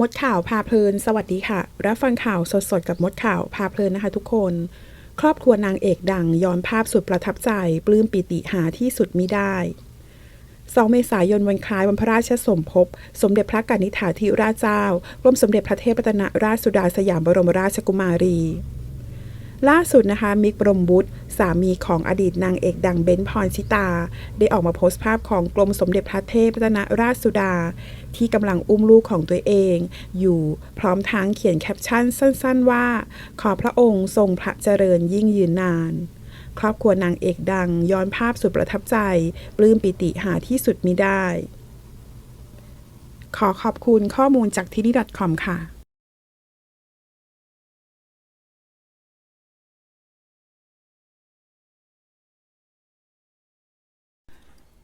มดข่าวพาเพลิน สวัสดีค่ะ รับฟังข่าวสดๆ กับมดข่าวพาเพลินนะคะทุกคน ครอบครัวนางเอกดังย้อนภาพสุดประทับใจ ปลื้มปิติหาที่สุดมิได้ 2 เมษายนวันคล้ายวันพระราชสมภพ สมเด็จพระกนิษฐาธิราชเจ้าร่วมสมเด็จพระเทพรัตนราชสุดาสยามบรมราชกุมารี ล่าสุดนะคะมิกบรมบุตรสามีของอดีตนางเอกดังเบนซ์พรชิตา ได้ออกมาโพสต์ภาพของกรมสมเด็จพระเทพรัตนราชสุดา ที่กำลังอุ้มลูกของตัวเอง อยู่พร้อมทั้งเขียนแคปชั่นสั้นๆว่า ขอพระองค์ทรงพระเจริญยิ่งยืนนาน ครอบครัวนางเอกดังย้อนภาพสุดประทับใจ ปลื้มปิติหาที่สุดมิได้ ขอขอบคุณข้อมูลจากที่นี่ .com ค่ะ